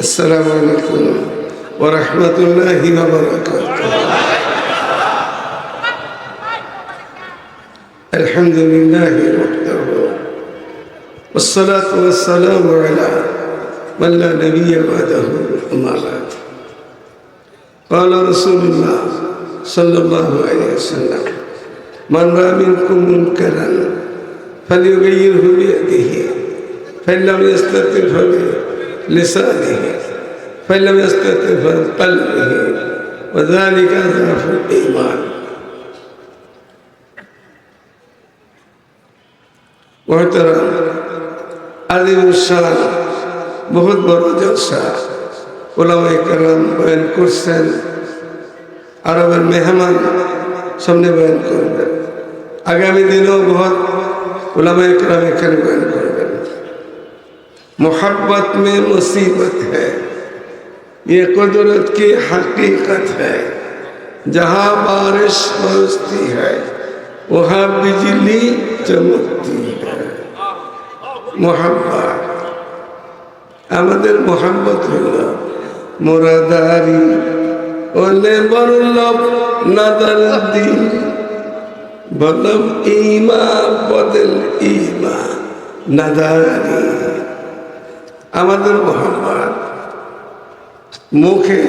السلام عليكم ورحمة الله وبركاته. الحمد لله وحده. والصلاة والسلام على من لا نبي بعده أما بعد. قال رسول الله صلى الله عليه وسلم من رأى منكم منكرا فليغيره بيده فإن لم يستطع فبلسانه फलम फल वजानी का ईमान मोहतरम आदिमुशान बहुत बड़ जलसा ওলামাই কালাম বয়ান করছেন আরবের মেহমান সামনে বয়ান করবেন আগামী দিনেও বহুত ওলামাই কালাম এখানে বয়ান করবেন মোহাব্বত মে মুসিবত হ্যাঁ ये कुदरत की हकीकत है जहाँ बारिश बरसती है वहाँ बिजली चमकती है মোহাম্মত আমাদের মোহাম্মত হইল মোরাদারি ওলে বরলব নাদার দিন বলব ইমা বদল ইমা নাদারি আমাদের মোহাম্মদ মুখে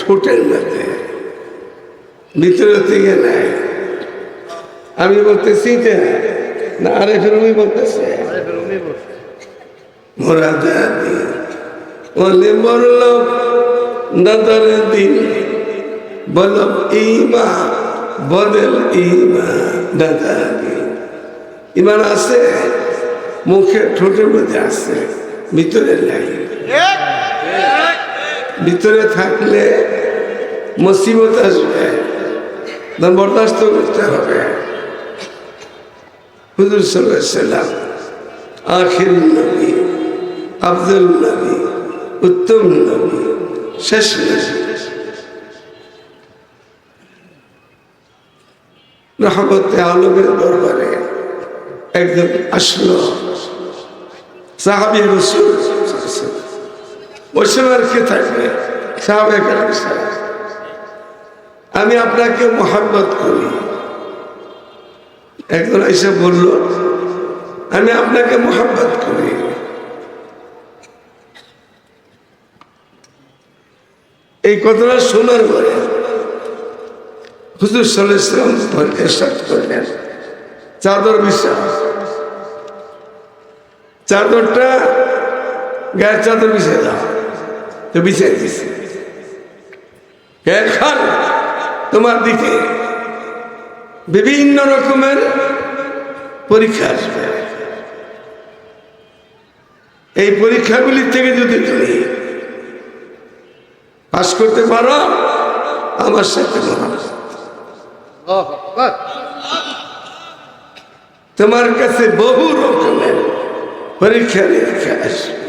ঠোঁটের মধ্যে ভিতরে থেকে নেয়। আমি বলতেছি যে, না, আরে ফেরমি বলতেছে। মোরা দাদি বলে দাদার দিন বল ইমা বদল ইমা দাদাদি ইমান আছে, মুখে ঠোঁটের মধ্যে আছে, ভিতরে নাই। ভিতরে থাকলে মুসিবত আসবে। বরদাস্ত করতে হবে। হুজুর সাল্লাম, আখির নবী আব্দুল নবী, উত্তম নবী, শেষ রহমতে আলমের দরবারে একজন আসলো। সাহাবি রসুল। ওই সময় কে থাকবে আমি আপনাকে মোহাম্মত করি। একজন এসে বলল, আমি আপনাকে মোহাম্মত করি। এই কথাটা শোনার পরে হুজুর সাল্লাম এরশাদ করলেন। চাদর বিশ্বাস চাদরটা গায়ের চাদর বিছিয়ে দাও। তো দিছি। এখন তোমার দিকে বিভিন্ন রকমের পরীক্ষা আসবে। এই পরীক্ষাগুলি থেকে যদি তুমি পাশ করতে পারো, আমার সাথে তোমার কাছে বহু রকমের পরীক্ষা নিরীক্ষা আসবে।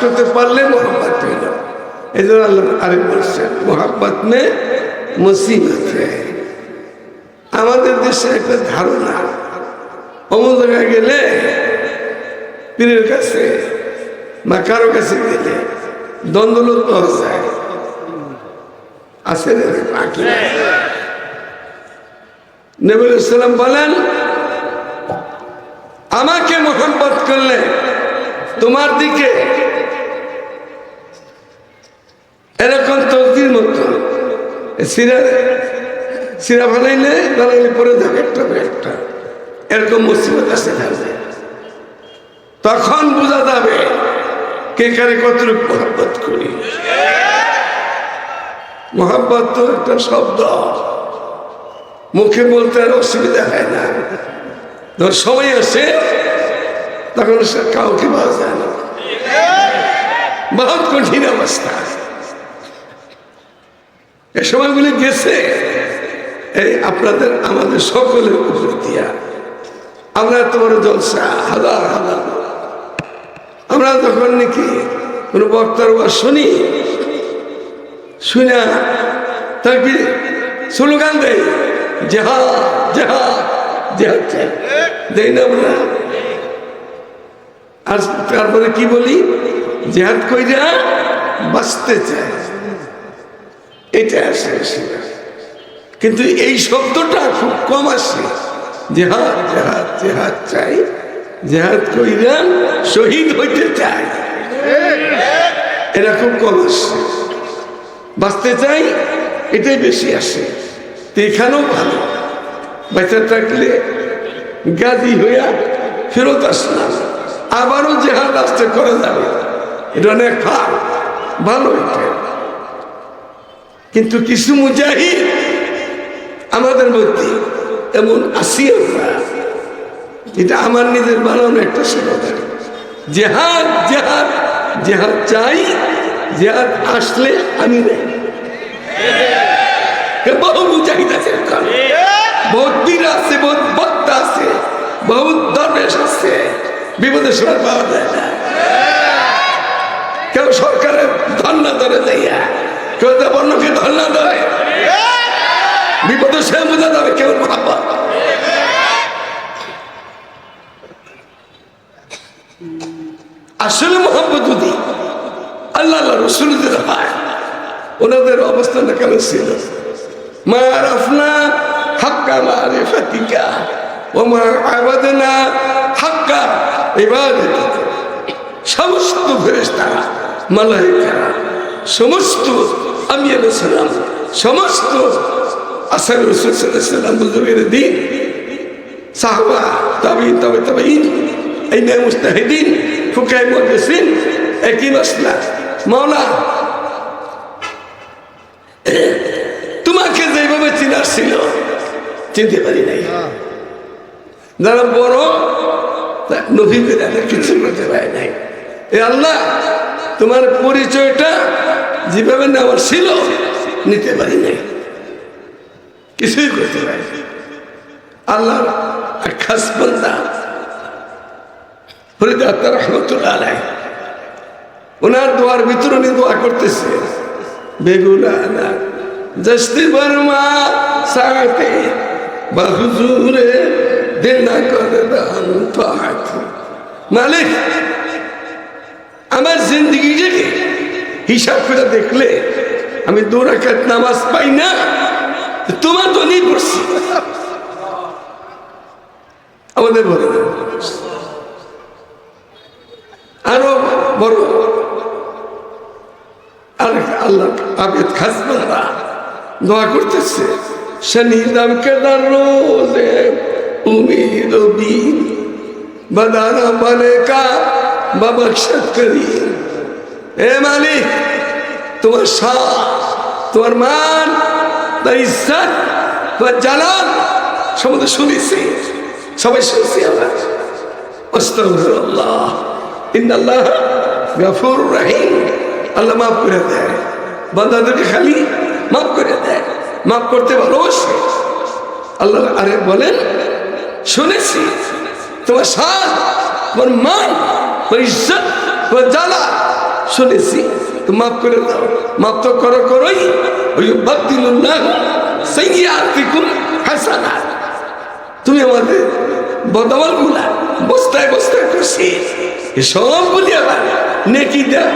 করতে পারলে মোহাম্মত হইল এই জন্য আল্লাহ আরেক বলছেন মোহাম্মত মে মুসিবত আমাদের দেশে একটা ধারণা, অমুক জায়গায় গেলে পীরের কাছে বা কারও কাছে গেলে দ্বন্দ্বলোক পাওয়া যায়। আছে নবুল ইসলাম বলেন, আমাকে মোহাম্মত করলে তোমার দিকে এরকম তসদির মতো। সিরা সিরা বানাইলে বানাইলে পরে যাবে একটা এরকম মুসিবত আসতে থাকবে তখন বোঝা যাবে কে কারে কতটুকু মহাব্বত করি। মহাব্বত তো একটা শব্দ। মুখে বলতে আর অসুবিধা হয় না। যখন সময় আসে, তখন সে কাউকে যায় না। বহুত কঠিন অবস্থা। এ সময়গুলি গেছে। এই আপনাদের, আমাদের সকলের উপর দিয়া। আমরা বড় জলসা, হাজার হাজার। আমরা তখন নাকি কোনো বক্তার ওয়াজ শুনি, শুনে তার কি স্লোগান দেয় জেহাদ জেহাদ জেহাদ। দেই না আমরা? আর তারপরে কি বলি? জেহাদ কইরা বাঁচতে চায়। এটা আসে কিন্তু এই শব্দটা খুব কম আসে জেহাদ জেহাদ জেহাদ চাই জেহাদ কইরা শহীদ হইতে চাই। এরা খুব কম আসে বাঁচতে চাই, এটাই বেশি আসে এখানেও ভালো। বেঁচে থাকলে গাজী হইয়া ফেরত আসলাম। আবারও জেহাদ আসতে করে যাবে। এটা অনেক ভালো এটা। কিন্তু কিছু মুজাহিদ আমাদের মধ্যে এমন আসি আমরা এটা আমার নিজের বানানো একটা স্লোগান জেহাদ জেহাদ জেহাদ চাই, জেহাদ আসলে আমি বহু মুজাহিদ আছে আছে আছে দরবেশ আছে। সময় পাওয়া যায় না। কেউ সরকারের ধর্ণা ধরে যাইয়া কেউ বর্ণকে ধর্ণা ধরে বিপদের সময় বোঝা যাবে কেউ আসলে মোহাম্মদ যদি আল্লাহ আল্লাহ রসুলদের হয়, ওনাদের অবস্থানটা কেন ছিল? মা রাফনা হাক্কা মারিফাতিকা ও মা আবাদনা, হাক্কা ইবাদতিকা। সমস্ত ফেরেশতারা, মালাইকারা, সমস্ত আমি সালাম সমস্ত আসার রসুল সাল্লাম বুজুর্গের দিন, সাহবা তবে তবে তবে ইন এই নে মুস্তাহিদিন ফুকাই মহাদিসিন একই মশলা। মাওলা, তোমাকে যেভাবে চিনার ছিল, চিনতে পারি নাই। যারা বড় নবীকে তাদের কিছু করতে পারে নাই। এ আল্লাহ, তোমার পরিচয়টা যেভাবে নেওয়ার ছিল, নিতে পারি নাই কিছুই করতে পারি এক খাস বন্দা আত্মার রহমতুল্লাহ আলাই ওনার দোয়ার বিতরণী দোয়া করতেছে বেগুলানা জস্তি বর্মা সাথে বহুজুরে দেনা করে দান মালিক, আমার জিন্দগিটাকে হিসাব করে দেখলে আমি দোরাকাত নামাজ পাই না তোমার তো নেই পড়ছি। আমাদের বলে আরও বড় আল্লাহ আবেদ খাস দোয়া করতেছে দাম কেদার কা বাবা এ মালিক, তোমার শাহ তোমার মান তার ইজ্জত, তোমার জালাল সমুদ্র শুনেছি। সবাই শুনছি আমরা। ইন্নাল্লাহ গাফুর আল্লাহ মাফ করে দেয়। খালি মাফ করে দেয়, মাফ করতে আল্লাহ আরে বলেন, শুনেছি। তোমার সাজ তোমার মান, তোমার ইজ্জত, তোমার জ্বালা শুনেছি তো মাফ করে দাও মাফ তো করো করোই। ওই বাতিল না হাসানা তুমি আমাদের বদমলগুলা বস্তায় বস্তায় খুশি এসব বলি আবার নেকি দেয়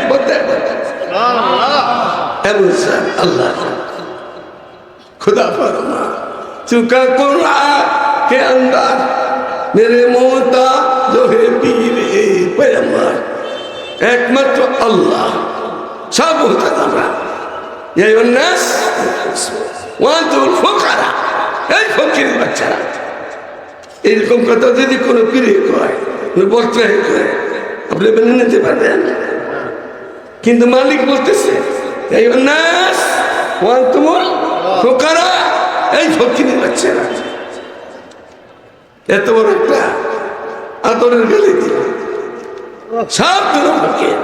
হ্যাঁ আল্লাহ। খুদা পরমা চুকা কোরা কে আন্দার মেরে মোতা জোহে পীরে পরমা একমাত্র আল্লাহ। সব আমরা। এই ফোকারা। ফকির কথা যদি কোনো পীরে কয় বক্তায় কয়, আপনি মেনে নিতে পারবেন? কিন্তু মালিক বলতেছে, এই উন্নাস ওয়ান্তুল ফোকারা, এই ফকিরের বাচ্চারা। এত বড় একটা আদরের গালি দিল। সব ফকির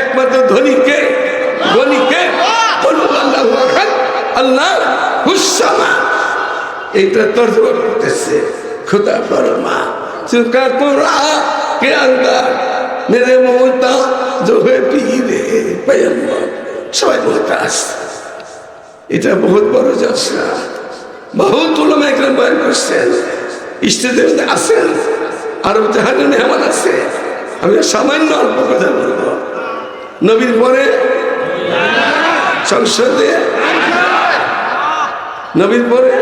একমাত্র ধনীকে ধনীকে আল্লাহু হুসামা এইটা তর্জমা করতেছে। খুদা ফরমা। চুকা কোরআ কে আন্দার মেরে মোহতা জোহে পীরে পয়ম্বর সবাই মোহতাজ এটা বহুত বড় জলসা। বহুত উলমা একরাম বয়ান করছেন। স্টেজে আছেন। আরও জাহানের মেহমান আছে। আমি সামান্য অল্প কথা বলব। নবীর পরে সংসদে নবীর পরে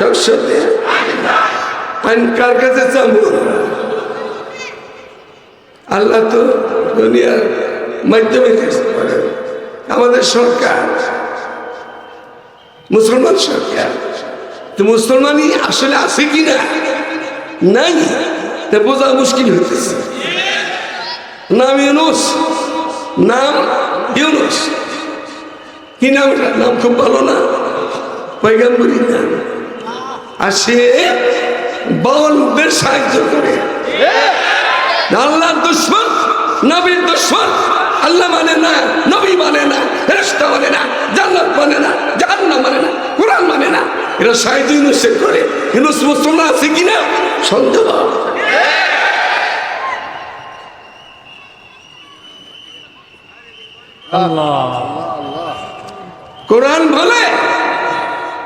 সংসদে আইন কার কাছে আল্লাহ তো দুনিয়ার মাধ্যমে। আমাদের সরকার, মুসলমান সরকার, তো মুসলমানই আসলে আছে কি না নাই। তা বোঝা মুশকিল হইতেছে। নাম ইউনুস। নাম ইউনুস। কি নাম এটা? নাম খুব ভালো না? পয়গাম্বরী নাম। আর সে বাউলদের সাহায্য করে। আল্লাহর দুশ্মন, নবীর দুশ্মন। আল্লাহ মানে না, নবী মানে না রেস্তা মানে না, জান্নাত মানে না, জাহান্নাম মানে না, কোরআন মানে না। এরা সাহিত্য ইউনুসের করে। ইউনুস মুসলমান আছে কিনা? সন্দেহ। কোরআন বলে?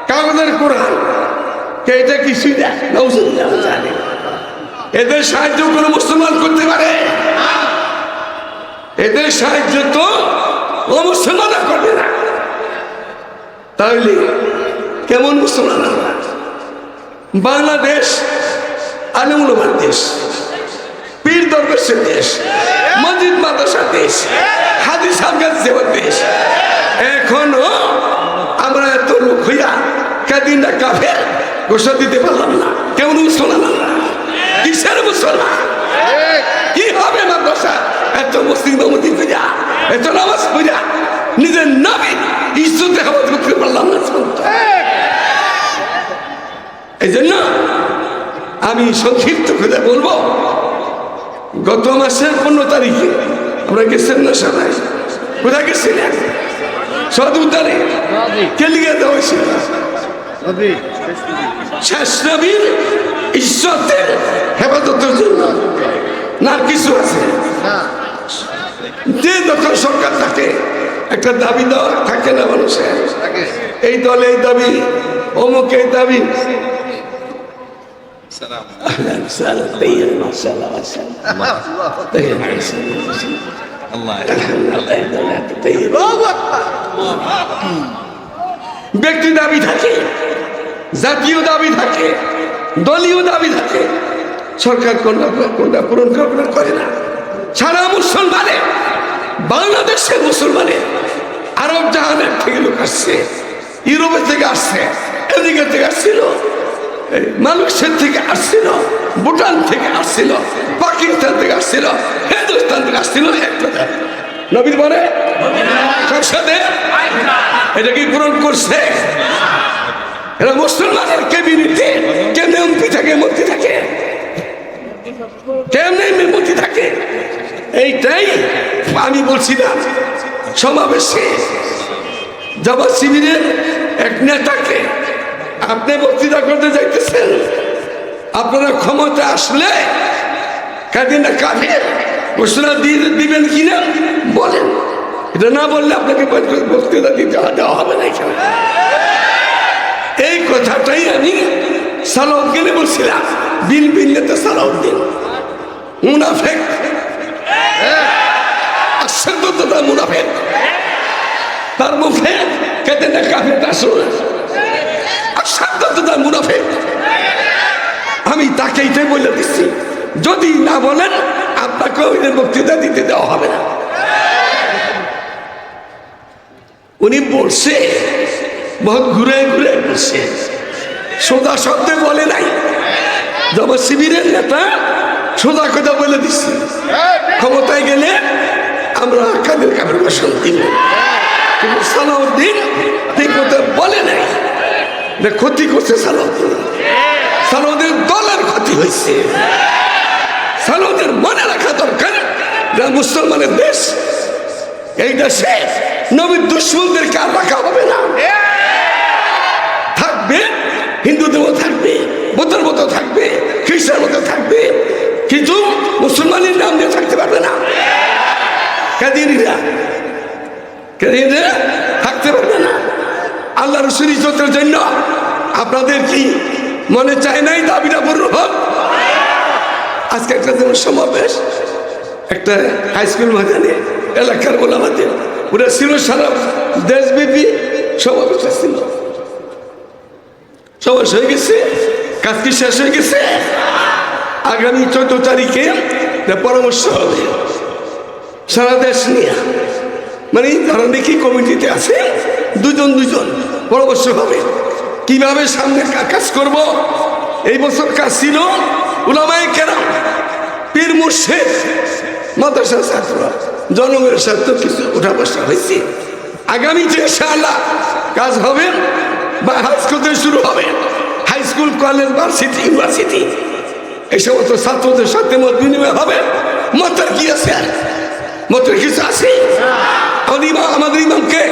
কাগজের কোরআন। কে এটা দেয় এদের সাহায্য কোনো মুসলমান করতে পারে? এদের সাহায্য তো ও করবে না। তাহলে কেমন মুসলমান আমরা? আলিমুলমার দেশ। পীর দরবেশের দেশ। মসজিদ মাদ্রাসার দেশ। হাদিস হামগাজ সেবার দেশ। এখনও আমরা এত লোক হইয়া কাদিন না কাফের ঘোষণা দিতে পারলাম না। কেমন মুসলমান কিসের মুসলমান? কি হবে মাদ্রাসা? এত মুসলিম মমতি পূজা এত নামাজ পূজা নিজের নামে ইজ্জতে হাবাদ করতে পারলাম না। এই জন্য আমি সংক্ষিপ্ত করে বলব। গত মাসের পনেরো তারিখে আমরা গেছেন না সবাই কোথায় গেছিলেন? সদ উদ্যানে কে লিখে দেওয়া হয়েছিল? শেষ নবীর ইজ্জতের হেফাজতের জন্য। না কিছু আছে। যে যখন সরকার থাকে একটা দাবি দেওয়া থাকে না মানুষের। এই দলে এই দাবি অমুক এই দাবি। ব্যক্তি দাবি থাকে, জাতীয় দাবি থাকে, দলীয় দাবি থাকে, সরকার কোনটা কোনটা পূরণ করে করে না। সারা মুসলমানে, বাংলাদেশের মুসলমানে আরব জাহানের থেকে লোক আসছে, ইউরোপের থেকে আসছে আমেরিকা থেকে আসছিল। মালয়েশিয়া থেকে আসছিল, ভুটান থেকে আসছিল, পাকিস্তান থেকে আসছিল, হিন্দুস্তান থেকে আসছিল। নবীর বলে সংসদে এটা কি পূরণ করছে? এরা মুসলমানের ক্যাবিনেটে কেমনে এমপি থাকে মন্ত্রী থাকে? কেমনে মন্ত্রী থাকে? এইটাই আমি বলছিলাম সমাবেশে জামাত শিবিরের এক নেতাকে আপনি বক্তৃতা করতে যাইতেছেন। আপনারা ক্ষমতা আসলে কাদিনা কাফের ঘোষণা দিয়ে দিবেন কিনা বলেন। এটা না বললে আপনাকে বক্তৃতা দিতে দেওয়া হবে না এখানে। এই কথাটাই আমি সালাউদ্দিনে বলছিলাম। বিল বিল তো সালাউদ্দিন। মুনাফেক। আশ্চর্যতা মুনাফেক। তার মুখে কেটে না কাফেরটা আসলো। আশ্চর্যতা মুনাফেক আমি তাকে এটাই বলে দিচ্ছি, যদি না বলেন, আপনাকে ওই বক্তৃতা দিতে দেওয়া হবে না। উনি বলছে, বহুত ঘুরে ঘুরে বলছে, সোজা শব্দে বলে নাই। জমা শিবিরের নেতা, সোজা কথা বলে দিচ্ছি। ক্ষমতায় গেলে আমরা কাদের কাপড় কিন্তু সালাউদ্দিন ঠিক মতো বলে নাই। ক্ষতি করছে সালাউদ্দিন। দলের ক্ষতি হয়েছে। সালাউদ্দিন মনে রাখা দরকার এটা মুসলমানের দেশ, এই দেশে নবীর দুশ্মনদেরকে আর রাখা হবে না। থাকবে হিন্দুদের মতো থাকবে, বৌদ্ধের মতো থাকবে, খ্রিস্টানের মতো থাকবে, কিন্তু মুসলমানের নাম দিয়ে থাকতে পারবে না। কাদিনীরা কাদিনীরা আল্লাহ রসুল ইজ্জতের জন্য আপনাদের কি মনে চায় নাই দাবিটা পূর্ণ হোক? আজকে একটা যেমন সমাবেশ, একটা হাই স্কুল ময়দানে এলাকার ওলামাদের ওরা ছিল, সারা দেশব্যাপী সমাবেশ ছিল সমাবেশ হয়ে গেছে, কাজ কি শেষ হয়ে গেছে? আগামী চোদ্দ তারিখে পরামর্শ হবে। সারা দেশ নিয়ে। মানে যারা দেখি কমিটিতে আছে? দুজন দুজন। পরামর্শ হবে কীভাবে সামনে কাজ করব? এই বছর কাজ ছিল উলামায় কেন পীর মুর্শেদ, মাদ্রাসার ছাত্র জনগণের স্বার্থ কিছু উঠা বসা হয়েছে। আগামী যে ইনশাআল্লাহ কাজ হবে, বা হাই স্কুল থেকে শুরু হবে, high school, college, varsity, university, এই সমস্ত ছাত্রদের সাথে মত বিনিময় হবে। মতের কি আছে? আর মতের কিছু আছে? আমাদের ইমামকে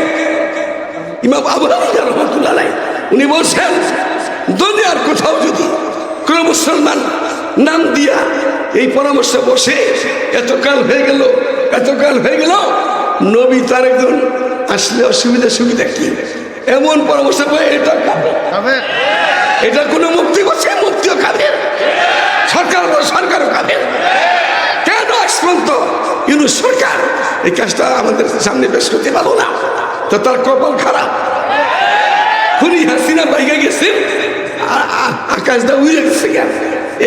ইমাম আবু হানিফা রহমতুল্লাহ উনি বলছেন দুনিয়ার কোথাও যদি কোন মুসলমান নাম দিয়া এই পরামর্শ বসে এতকাল হয়ে গেল এতকাল হয়ে গেল নবী তার একজন আসলে অসুবিধা সুবিধা কি? এমন পরামর্শ পায় এটা কাবে এটা কোনো মুক্তি বসে মুক্তিও কাবে সরকার সরকারও কাবে কেন আজ পর্যন্ত ইউনুস সরকার? এই কাজটা আমাদের সামনে পেশ করতে পারো না। তো তার কপাল খারাপ খুনি হাসিনা বাইকে গেছে আ- আ- আকাশটা উড়ে গেছে কেন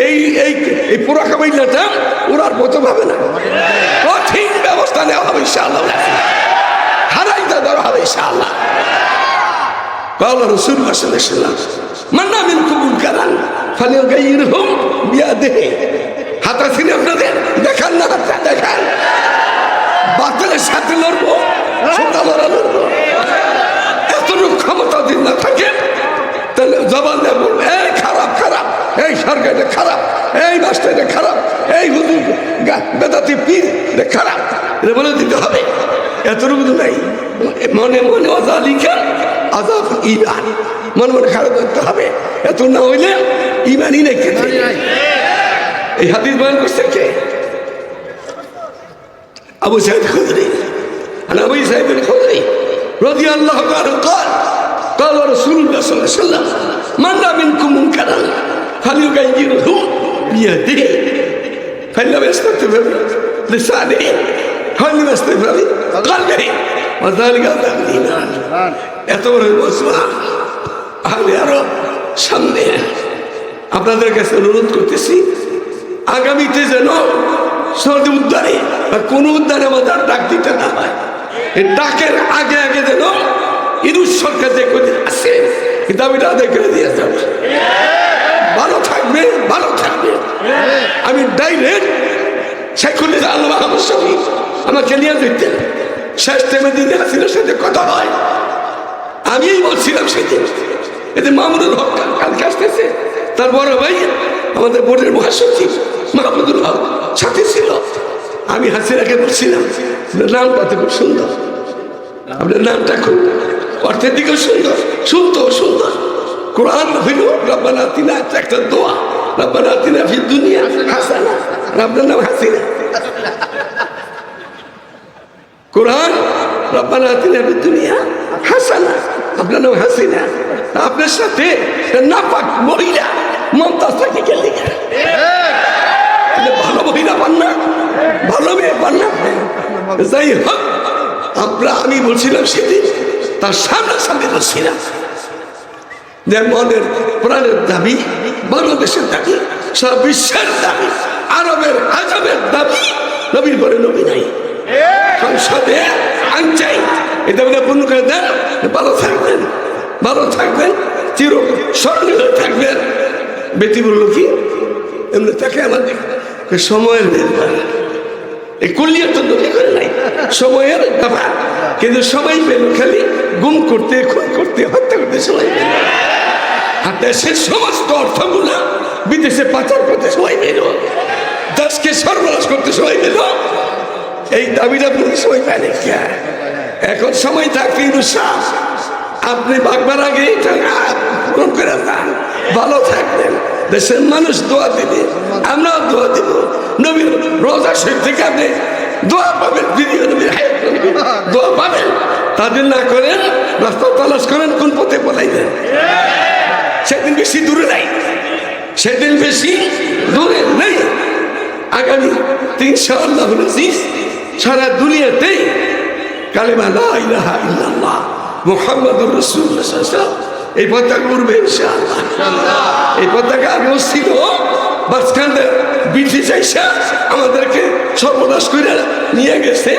এই এই এই পুরা কাবাইলাটা ওরার মতো ভাবে না কঠিন ব্যবস্থা নেওয়া হবে ইনশাআল্লাহ হারাইতে দেওয়া হবে ইনশাআল্লাহ قال رسول الله صلى الله عليه وسلم من منكم منكرا فليغيره بيده হাতা ছিল আপনাদের দেখান না হাতটা দেখান বাতিলের সাথে লড়বো সোজা লড়া লড়বো। এতটুকু ক্ষমতা দিন না থাকে তাহলে জবান দিয়ে বলব এই খারাপ খারাপ এই সরকার খারাপ এই মাস্টার খারাপ এই হুজুর বেদাতি পীর খারাপ। এটা বলে দিতে হবে। এতটুকু তো নাই। মনে মনে অজালিকা আজাব ইমান মনে মনে খারাপ করতে হবে। এত না হইলে ইমানই নেই। এই হাদিস বয়ান করছে কে? আবু সাইদ খুদরি عن ابي سعيد الخدري رضي الله عنه قال قال رسول الله صلى الله عليه وسلم من رأى منكم منكرا فليغيره بيده فإن لم يستطع بلسانه فإن لم يستطع بقلبه وذلك أضعف الإيمان এত বড় মুসলমান আমি আরো সামনে আপনাদের কাছে অনুরোধ করতেছি আগামীতে যেন সর্দি বা কোন উদ্যানে আমাদের ডাক দিতে না হয়। ডাকের আগে আগে যেন ইরুজ সরকার যে করে আসে। এই দাবিটা আদায় করে দিয়ে যাব ভালো থাকবে ভালো থাকবে। আমি ডাইরেক্ট শেখুল আল্লাহ আমার সঙ্গে আমাকে নিয়ে দিতেন শেষ টাইমে দিন হাসিনার সাথে কথা হয়। আমি বলছিলাম সেদিন, এতে মামুনুল হক কাল- কালকে আসতেছে। তার বড় ভাই আমাদের বোর্ডের মহাসচিব। মাহমুদুল হক সাথে ছিল। আমি হাসিনাকে বলছিলাম নামটা তো খুব সুন্দর। আপনার নামটা খুব অর্থের দিকেও সুন্দর শুনতেও সুন্দর। কোরআন হইল রব্বানা তিনা একটা দোয়া। রব্বানা তিনা ফি দুনিয়া হাসানা। আপনার নাম হাসিনা। কোরআন, রব্বানা আতিনা ফিদ দুনিয়া হাসানা। আপনার নাম হাসিনা। আপনার সাথে নাপাক মহিলা, মমতাজ থাকে গেলে মহিলা পান না, ভালো মেয়ে পান না। যাই হোক, আমরা আমি বলছিলাম সেদিন, তার সামনে সামনে বলছিলাম যে মনের প্রাণের দাবি, বাংলাদেশের দাবি, সারা বিশ্বের দাবি, আরবের আজবের দাবি, নবীর পরে নবী নাই। সংসদে আইন চাই এটা বলে পূর্ণ করে দেন ভালো থাকবেন ভালো থাকবেন চির স্মরণীয় থাকবেন। বেটি বলল কি? এমনি তাকে আমাদের সময়ের ব্যাপার এই কুলিয়ার তো নদী করে নাই। সময়ের ব্যাপার। কিন্তু সবাই পেল খালি গুম করতে, খুন করতে, হত্যা করতে সবাই পেল। আর দেশের সমস্ত অর্থগুলো বিদেশে পাচার করতে সবাই পেল। দেশকে সর্বনাশ করতে সবাই পেল। এই দাবিটা পুলিশ সবাই কে? এখন সময় থাকতে ইনুসাহ আপনি ভাগবার আগে এটা পূরণ করে ভালো থাকবেন। দেশের মানুষ দোয়া দেবে, আমরাও দোয়া দেব। নবীর রোজা শরীফ থেকে আপনি দোয়া পাবেন নবীর দোয়া পাবেন। তাদের না করেন রাস্তা তালাশ করেন, কোন পথে পলাইবেন। সেদিন বেশি দূরে নাই। সেদিন বেশি দূরে নেই। আগামী তিনশো আল্লাহ সারা দুনিয়াতে কালেমা লা ইলাহা ইল্লাল্লাহ মুহাম্মাদুর ওয়াসাল্লাম এই পতাকা উড়বে এই পতাকা আগেও ছিল মাঝখানে ব্রিটিশ আইসা আমাদেরকে সর্বনাশ করে নিয়ে গেছে।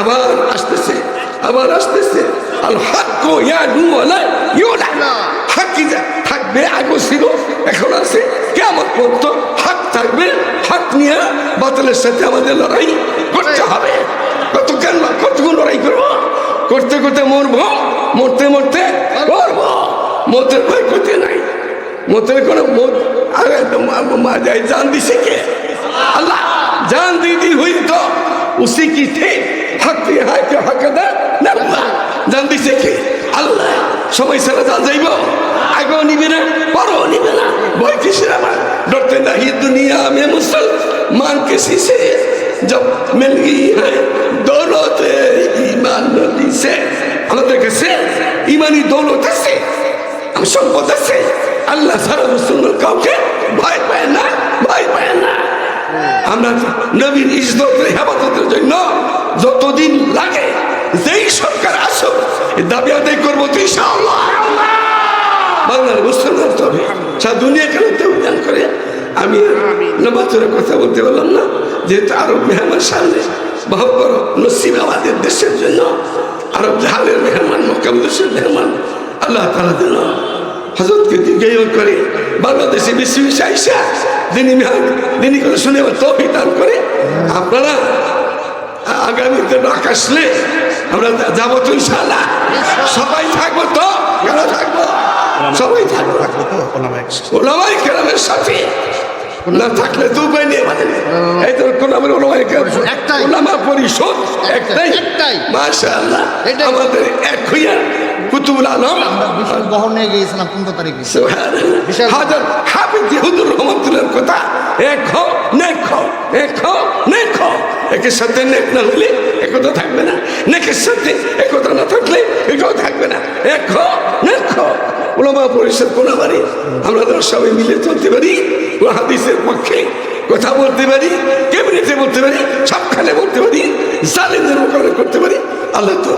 আবার আসতেছে আবার আসতেছে। যা থাকবে? আগেও ছিল এখন আছে। কেমন পর্যন্ত হাক থাকবে। হাক নিয়ে বাতিলের সাথে আমাদের লড়াই করতে হবে। কত কেন কতক্ষণ লড়াই করব? করতে করতে মরবো মরতে মরতে মরবো। মতের ভয় করতে নাই। মতের কোন মত আগে জান দিছে কে? আল্লাহ, জান দিদি হই তো। উসি কি থে হাতে হাতে হাকাদা না জান দিছে কে? আল্লাহ, সময় সারা জান যাইব? আগেও নিবে না, পরও নিবে না। ভয় কিসের আমার? ডরতে নাহি দুনিয়া, আমি মুসলমান কিসি সে জব মিল গই হ্যাঁ। দৌলত ইমান নদী সে আমাদের ইমানি দৌলত সম্পদ আছে। আল্লাহ সারা মুসলমান কাউকে ভয় পায় না, ভয় পায় না। আমরা নবীন ইজতের হেফাজতের জন্য যতদিন লাগে, যেই সরকার আসুক দাবি আদায় করব তো ইনশাআল্লাহ। বাংলার মুসলমান তবে সারা দুনিয়া কেন উদ্যান করে? আমি নবাচরের কথা বলতে পারলাম না। যেহেতু আরব মেহমান সামনে বহু বড় নসিব আমাদের দেশের জন্য, আরব জাহালের মেহমান মক্কাবদেশের মেহমান, আল্লাহ তালা যেন হজরতকে দীর্ঘায়ু করে বাংলাদেশে বেশি বেশি আইসা মেহমান দিনী করে শুনে তৌফিক দান করে আপনারা আগামীতে ডাক আসলে আমরা যাব তো ইনশাআল্লাহ। সবাই থাকব তো? কেন থাকব? সবাই থাকব। ওলামাই কেরামের সাথে। না থাকলে তো উপায় নেই। আমাদের এই তো কোন আমার ওলামাই কেরাম। একটাই। ওলামা পরিষদ একটাই। একটাই। মাশাআল্লাহ। আমাদের এক হইয়া কুতুবুল আলম। বহর নিয়ে গিয়েছিলাম পনেরো তারিখে? হাজার হাফিজ রহমতুল্লাহর কথা এক হও নেক হও এক হও নেক হও। একের সাথে নেক না হলে একতা থাকবে না। নেকের সাথে একতা না থাকলে এটাও থাকবে না। এক হও নেক হও। ওলামা পরিষদ কোনাবারে আমরা সবাই মিলে চলতে পারি ও হাদিসের পক্ষে কথা বলতে পারি কেবিনেটে বলতে পারি সবখানে বলতে পারি জালিমদের মোকাবিলা করতে পারি। আল্লাহ তো।